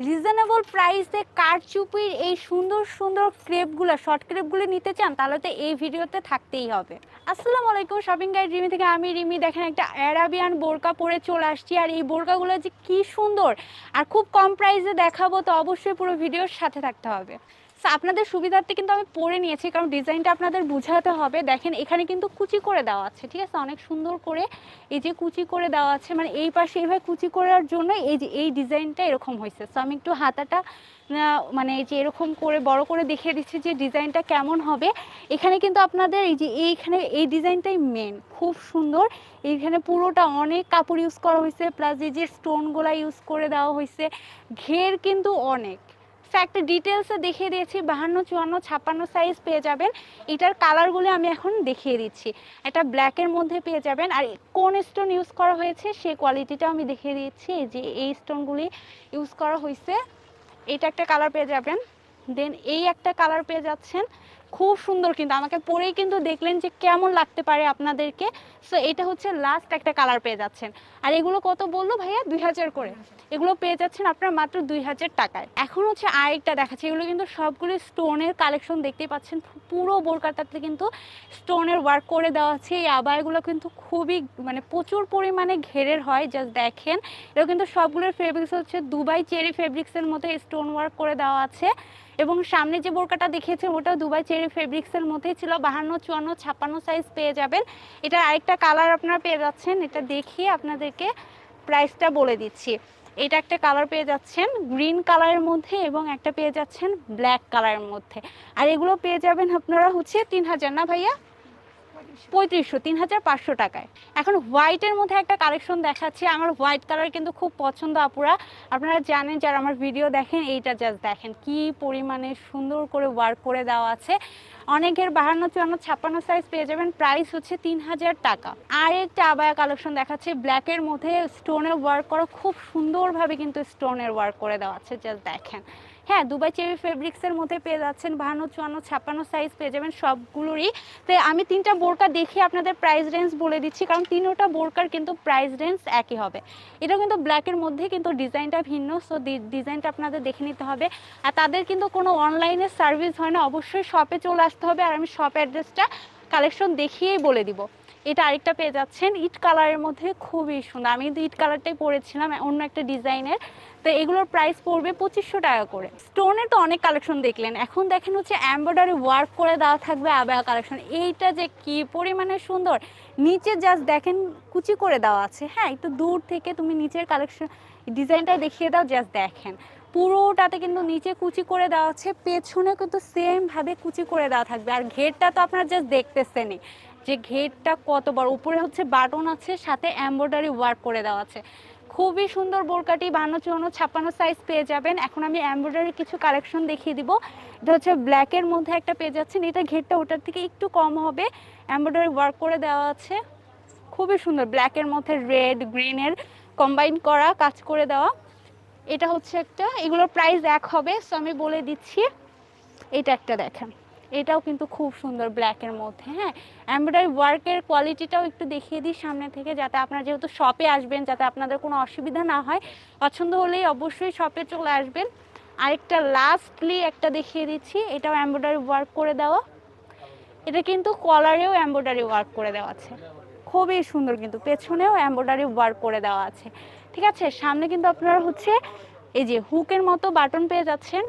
Reasonable প্রাইসে কারচুপির এই সুন্দর সুন্দর ক্রেপগুলো শর্ট ক্রেপগুলো নিতে চান, তাহলে তো এই ভিডিওতে থাকতেই হবে। আসসালামু আলাইকুম শপিং গাইড রিমি থেকে আমি রিমি। দেখেন একটা অ্যারাবিয়ান বোরকা পরে চলে আসছি, আর এই বোরকাগুলো যে কি সুন্দর! আর খুব কম প্রাইসে দেখাবো তো অবশ্যই পুরো ভিডিওর সাথে থাকতে হবে। আপনাদের সুবিধার্থে কিন্তু আমি পরে নিয়েছি, কারণ ডিজাইনটা আপনাদের বুঝাতে হবে। দেখেন, এখানে কিন্তু কুচি করে দেওয়া আছে, ঠিক আছে? অনেক সুন্দর করে এই যে কুচি করে দেওয়া আছে মানে এই পাশে এইভাবে কুচি করার জন্য এই যে, এই ডিজাইনটা এরকম হয়েছে। সো আমি একটু হাতাটা মানে এই যে এরকম করে, বড় করে দেখিয়ে দিচ্ছি যে ডিজাইনটা কেমন হবে। এখানে কিন্তু আপনাদের এই যে, এইখানে এই ডিজাইনটাই মেন খুব সুন্দর। এইখানে পুরোটা অনেক কাপড় ইউজ করা হয়েছে প্লাস এই যে স্টোনগুলা ইউজ করে দেওয়া হয়েছে। ঘের কিন্তু অনেক। একটা ডিটেলসে দেখিয়ে দিয়েছি, বাহান্ন, চুয়ান্ন, ছাপ্পান্ন সাইজ পেয়ে যাবেন। এটার কালারগুলো আমি এখন দেখিয়ে দিচ্ছি। এটা ব্ল্যাকের মধ্যে পেয়ে যাবেন। আর কোন স্টোন ইউজ করা হয়েছে সেই কোয়ালিটিটা আমি দেখিয়ে দিচ্ছি। যে এই স্টোনগুলি ইউজ করা হয়েছে এটা একটা কালার পেয়ে যাবেন। দেন এই একটা কালার পেয়ে যাচ্ছেন খুব সুন্দর কিন্তু, আমাকে পরেই কিন্তু দেখলেন যে কেমন লাগতে পারে আপনাদেরকে। সো এটা হচ্ছে লাস্ট একটা কালার পেয়ে যাচ্ছেন। আর এগুলো কত বলল ভাইয়া? দুই হাজার করে। এগুলো পেয়ে যাচ্ছেন আপনার মাত্র দুই হাজার টাকায়। এখন হচ্ছে আরেকটা দেখাচ্ছে, এগুলো কিন্তু সবগুলো স্টোনের কালেকশন দেখতেই পাচ্ছেন। পুরো বোরকাটাতে কিন্তু স্টোনের ওয়ার্ক করে দেওয়া আছে। এই আবারগুলো কিন্তু খুবই মানে প্রচুর পরিমাণে ঘেরের হয় জাস্ট দেখেন। এগুলো কিন্তু সবগুলোর ফেব্রিক্স হচ্ছে দুবাই চেরি ফেব্রিক্সের মতো স্টোন ওয়ার্ক করে দেওয়া আছে। এবং সামনে যে বোরকাটা দেখিয়েছে, ওটা দুবাই চেরি ফেব্রিক্সের মধ্যেই ছিল বাহান্ন, চুয়ান্ন, ছাপ্পান্ন সাইজ পেয়ে যাবেন। এটা আরেকটা কালার আপনারা পেয়ে যাচ্ছেন। এটা দেখিয়ে আপনাদেরকে প্রাইসটা বলে দিচ্ছি। এটা একটা কালার পেয়ে যাচ্ছেন গ্রিন কালারের মধ্যে এবং একটা পেয়ে যাচ্ছেন ব্ল্যাক কালারের মধ্যে। আর এগুলো পেয়ে যাবেন আপনারা হচ্ছে তিন হাজার। না ভাইয়া? পঁয়ত্রিশশো তিন হাজার পাঁচশো টাকায়। এখন হোয়াইটের মধ্যে একটা কালেকশন দেখাচ্ছি। আমার হোয়াইট কালার কিন্তু খুব পছন্দ আপুরা। আপনারা জানেন যারা আমার ভিডিও দেখেন, এইটা জাস্ট দেখেন। কি পরিমাণে সুন্দর করে ওয়ার্ক করে দেওয়া আছে। অনেকের বাহান্ন, চুয়ান্ন, ছাপ্পান্ন সাইজ পেয়ে যাবেন। প্রাইস হচ্ছে তিন হাজার টাকা। আর একটা আবায়া কালেকশন দেখাচ্ছে। ব্ল্যাকের মধ্যে স্টোনের ওয়ার্ক করা খুব সুন্দরভাবে কিন্তু স্টোনের ওয়ার্ক করে দেওয়া আছে জাস্ট দেখেন। হ্যাঁ দুবাই চেরি ফেব্রিক্সের মধ্যে পেয়ে যাচ্ছেন বাহান্ন, চুয়ান্ন, ছাপ্পান্ন সাইজ পেয়ে যাবেন সবগুলোরই। তো আমি তিনটা বোরকা দেখে আপনাদের প্রাইস রেঞ্জ বলে দিচ্ছি, কারণ তিনোটা বোরকার কিন্তু প্রাইস রেঞ্জ একই হবে। এটা কিন্তু ব্ল্যাকের মধ্যে কিন্তু ডিজাইনটা ভিন্ন সো ডিজাইনটা আপনাদের দেখে নিতে হবে। আর তাদের কিন্তু কোনো অনলাইনে সার্ভিস হয় না, অবশ্যই শপে চলে আসতে হবে। আর আমি শপ অ্যাড্রেসটা কালেকশন দেখিয়েই বলে দিব। এটা আরেকটা পেয়ে যাচ্ছেন। ইট কালারের মধ্যে খুবই সুন্দর। আমি কিন্তু ইট কালারটাই পরেছিলাম, অন্য একটা ডিজাইনের তো এগুলোর প্রাইস পড়বে পঁচিশশো টাকা করে। স্টোনের তো অনেক কালেকশন দেখলেন। এখন দেখেন হচ্ছে এমব্রয়ডারি ওয়ার্ক করে দেওয়া থাকবে আবেয়া কালেকশন এইটা যে কি পরিমাণে সুন্দর। নিচে জাস্ট দেখেন কুচি করে দেওয়া আছে। হ্যাঁ একটু দূর থেকে তুমি নিচের কালেকশন ডিজাইনটা দেখিয়ে দাও জাস্ট দেখেন। পুরোটাতে কিন্তু নিচে কুচি করে দেওয়া আছে। পেছনে কিন্তু সেম ভাবে কুচি করে দেওয়া থাকবে। আর ঘেরটা তো আপনার জাস্ট দেখতেছেনই। যে ঘেরটা কত বড়? উপরে হচ্ছে বাটন আছে, সাথে এমব্রয়ডারি ওয়ার্ক করে দেওয়া আছে। খুবই সুন্দর বোরকাটি, বান্ন, চুয়ান্ন, ছাপ্পান্ন সাইজ পেয়ে যাবেন। এখন আমি এমব্রয়ডারি কিছু কালেকশন দেখিয়ে দিব। এটা হচ্ছে ব্ল্যাকের মধ্যে একটা পেয়ে যাচ্ছেন। এটা ঘেরটা ওটার থেকে একটু কম হবে। এমব্রয়ডারি ওয়ার্ক করে দেওয়া আছে। খুবই সুন্দর ব্ল্যাকের মধ্যে রেড গ্রিনের কম্বাইন করা, কাজ করে দেওয়া। এটা হচ্ছে একটা, এগুলোর প্রাইস এক হবে। সো আমি বলে দিচ্ছি, এটা একটা দেখেন। এটাও কিন্তু খুব সুন্দর ব্ল্যাকের মধ্যে হ্যাঁ? এমব্রয়ডারি ওয়ার্কের কোয়ালিটিটাও একটু দেখিয়ে দিই সামনে থেকে, যাতে আপনারা যেহেতু শপে আসবেন, যাতে আপনাদের কোনো অসুবিধা না হয়। পছন্দ হলেই অবশ্যই শপে চলে আসবেন। আরেকটা লাস্টলি একটা দেখিয়ে দিচ্ছি, এটাও এমব্রয়ডারি ওয়ার্ক করে দেওয়া। এটা কিন্তু কলারেও এমব্রয়ডারি ওয়ার্ক করে দেওয়া আছে। খুবই সুন্দর কিন্তু, পেছনেও এমব্রয়ডারি ওয়ার্ক করে দেওয়া আছে। ঠিক আছে? সামনে কিন্তু আপনারা হচ্ছে এই যে হুকের মতো বাটন পেয়ে যাচ্ছেন।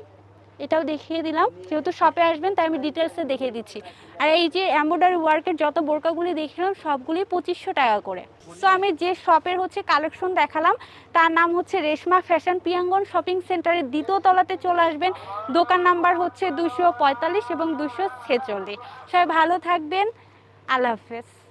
এটাও দেখিয়ে দিলাম। যেহেতু শপে আসবেন, তাই আমি ডিটেলসে দেখিয়ে দিচ্ছি। আর এই যে এমব্রয়ডারি ওয়ার্কের যত বোরকাগুলি দেখিলাম, সবগুলি পঁচিশশো টাকা করে। সো আমি যে শপের হচ্ছে কালেকশন দেখালাম, তার নাম হচ্ছে রেশমা ফ্যাশন পিয়াঙ্গন শপিং সেন্টারের দ্বিতীয় তলাতে চলে আসবেন। দোকান নাম্বার হচ্ছে দুশো পঁয়তাল্লিশ এবং দুশো ছেচল্লিশ। সবাই ভালো থাকবেন। আল্লাহ হাফেজ।